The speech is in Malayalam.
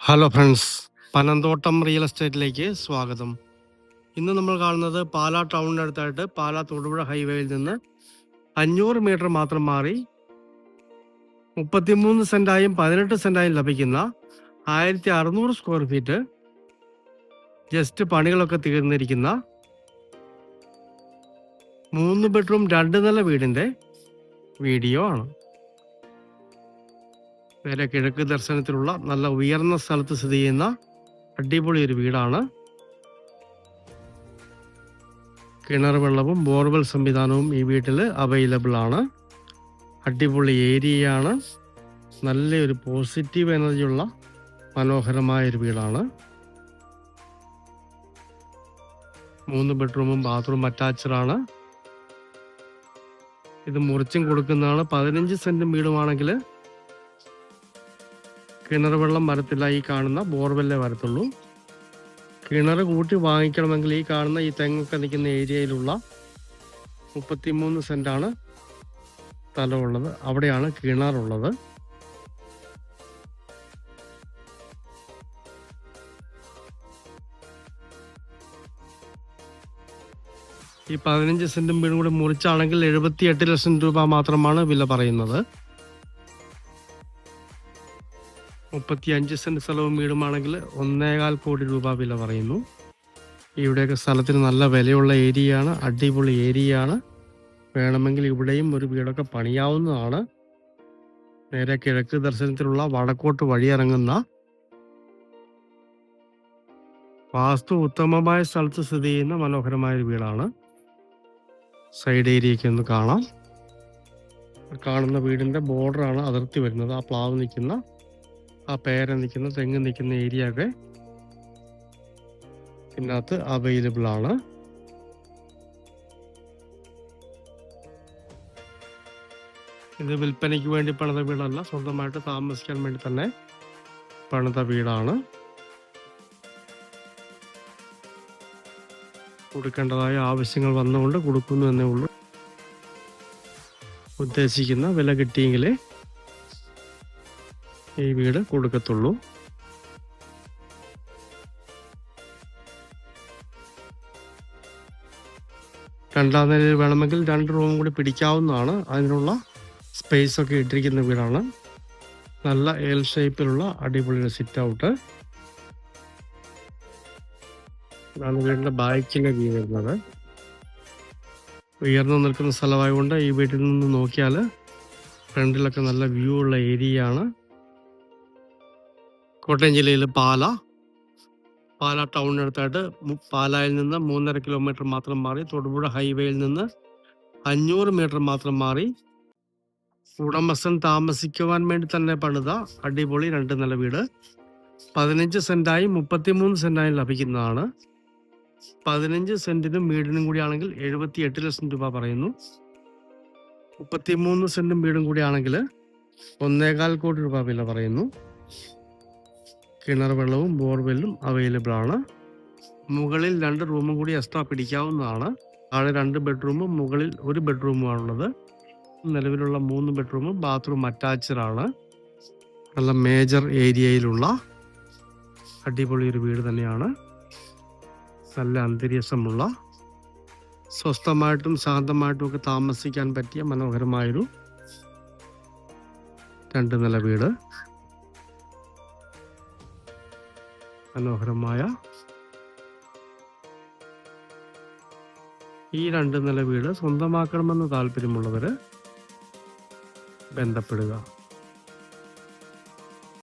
ഹലോ ഫ്രണ്ട്സ് പനന്തോട്ടം റിയൽ എസ്റ്റേറ്റിലേക്ക് സ്വാഗതം. ഇന്ന് നമ്മൾ കാണുന്നത് പാലാ ടൗണിനടുത്തായിട്ട് പാലാ തൊടുപുഴ ഹൈവേയിൽ നിന്ന് അഞ്ഞൂറ് മീറ്റർ മാത്രം മാറി മുപ്പത്തിമൂന്ന് സെന്റായും പതിനെട്ട് സെന്റായും ലഭിക്കുന്ന ആയിരത്തി അറുന്നൂറ് സ്ക്വയർ ഫീറ്റ് ജസ്റ്റ് പണികളൊക്കെ തീർന്നിരിക്കുന്ന മൂന്ന് ബെഡ്റൂം രണ്ട് നില വീടിന്റെ വീഡിയോ ആണ്. നേരെ കിഴക്ക് ദർശനത്തിലുള്ള നല്ല ഉയർന്ന സ്ഥലത്ത് സ്ഥിതി ചെയ്യുന്ന അടിപൊളി ഒരു വീടാണ്. കിണർ വെള്ളവും ബോർവെൽ സംവിധാനവും ഈ വീട്ടിൽ അവൈലബിൾ ആണ്. അടിപൊളി ഏരിയയാണ്. നല്ലൊരു പോസിറ്റീവ് എനർജിയുള്ള മനോഹരമായ ഒരു വീടാണ്. മൂന്ന് ബെഡ്റൂമും ബാത്റൂം അറ്റാച്ചഡാണ് ഇത് മുറിച്ചും കൊടുക്കുന്നതാണ്. പതിനഞ്ച് സെന്റും വീടുമാണെങ്കിൽ കിണർ വെള്ളം വരത്തില്ല ഈ കാണുന്ന ബോർവെല്ലേ വരത്തുള്ളൂ. കിണർ കൂട്ടി വാങ്ങിക്കണമെങ്കിൽ ഈ കാണുന്ന ഈ തെങ്ങൊക്കെ നിൽക്കുന്ന ഏരിയയിലുള്ള മുപ്പത്തിമൂന്ന് സെന്റാണ് സ്ഥലമുള്ളത് അവിടെയാണ് കിണറുള്ളത്. ഈ പതിനഞ്ച് സെന്റും വീടും കൂടി മുറിച്ചാണെങ്കിൽ എഴുപത്തി എട്ട് ലക്ഷം രൂപ മാത്രമാണ് വില പറയുന്നത്. മുപ്പത്തി അഞ്ച് സെന്റ് സ്ഥലവും വീടുമാണെങ്കിൽ ഒന്നേകാൽ കോടി രൂപ വില പറയുന്നു. ഇവിടെയൊക്കെ സ്ഥലത്തിന് നല്ല വിലയുള്ള ഏരിയയാണ് അടിപൊളി ഏരിയയാണ്. വേണമെങ്കിൽ ഇവിടെയും ഒരു വീടൊക്കെ പണിയാവുന്നതാണ്. നേരെ കിഴക്ക് ദർശനത്തിലുള്ള വടക്കോട്ട് വഴിയിറങ്ങുന്ന വാസ്തു ഉത്തമമായ സ്ഥലത്ത് സ്ഥിതി ചെയ്യുന്ന മനോഹരമായ ഒരു വീടാണ്. സൈഡ് ഏരിയയ്ക്ക് ഒന്ന് കാണാം. കാണുന്ന വീടിന്റെ ബോർഡറാണ് അതിർത്തി വരുന്നത്. ആ പ്ലാവ് നിൽക്കുന്ന ആ പേര നിൽക്കുന്ന തെങ്ങ് നിൽക്കുന്ന ഏരിയ ഒക്കെ ഇതിനകത്ത് അവൈലബിൾ ആണ്. ഇത് വിൽപ്പനയ്ക്ക് വേണ്ടി പണിത വീടല്ല സ്വന്തമായിട്ട് താമസിക്കാൻ വേണ്ടി തന്നെ പണിത വീടാണ്. കൊടുക്കേണ്ടതായ ആവശ്യങ്ങൾ വന്നുകൊണ്ട് കൊടുക്കുന്നു എന്നേ ഉള്ളൂ. ഉദ്ദേശിക്കുന്ന വില കിട്ടിയെങ്കിലേ ഈ വീട് കൊടുക്കത്തുള്ളൂ. രണ്ടാം നിലയിൽ വേണമെങ്കിൽ രണ്ട് റൂം കൂടി പിടിക്കാവുന്നതാണ്. അതിനുള്ള സ്പേസ് ഒക്കെ ഇട്ടിരിക്കുന്ന വീടാണ്. നല്ല എൽ ഷേപ്പിലുള്ള അടിപൊളി സിറ്റ് ഔട്ട് ഇതാണ് വീടിന്റെ ബാക്കിലെ വ്യൂ വരുന്നത്. ഉയർന്നു നിൽക്കുന്ന സ്ഥലമായതുകൊണ്ട് ഈ വീട്ടിൽ നിന്ന് നോക്കിയാൽ ഫ്രണ്ടിലൊക്കെ നല്ല വ്യൂ ഉള്ള ഏരിയയാണ് കോട്ടയം ജില്ലയിൽ പാല. പാല ടൗണിനടുത്തായിട്ട് പാലായിൽ നിന്ന് മൂന്നര കിലോമീറ്റർ മാത്രം മാറി തൊടുപുഴ ഹൈവേയിൽ നിന്ന് അഞ്ഞൂറ് മീറ്റർ മാത്രം മാറി. ഉടമസ്ഥൻ താമസിക്കുവാൻ വേണ്ടി തന്നെ പണിത അടിപൊളി രണ്ട് നില വീട്. പതിനഞ്ച് സെന്റായി മുപ്പത്തിമൂന്ന് സെന്റായി ലഭിക്കുന്നതാണ്. പതിനഞ്ച് സെന്റിനും വീടിനും കൂടിയാണെങ്കിൽ എഴുപത്തി എട്ട് ലക്ഷം രൂപ പറയുന്നു. മുപ്പത്തിമൂന്ന് സെന്റും വീടും കൂടിയാണെങ്കിൽ ഒന്നേകാൽ കോടി രൂപ വില പറയുന്നു. കിണർ വെള്ളവും ബോർവെല്ലും അവൈലബിൾ ആണ് മുകളിൽ രണ്ട് റൂമും കൂടി എക്സ്ട്രാ പിടിക്കാവുന്നതാണ്. താഴെ രണ്ട് ബെഡ്റൂമും മുകളിൽ ഒരു ബെഡ്റൂമുമാണുള്ളത്. നിലവിലുള്ള മൂന്ന് ബെഡ്റൂമും ബാത്റൂം ആണ് നല്ല മേജർ ഏരിയയിലുള്ള അടിപൊളി ഒരു വീട് തന്നെയാണ്. നല്ല അന്തരീക്ഷമുള്ള സ്വസ്ഥമായിട്ടും ശാന്തമായിട്ടും ഒക്കെ താമസിക്കാൻ പറ്റിയ മനോഹരമായൊരു രണ്ട് നില വീട്. മനോഹരമായ ഈ രണ്ട് നില വീട് സ്വന്തമാക്കണമെന്ന് താല്പര്യമുള്ളവര് ബന്ധപ്പെടുക.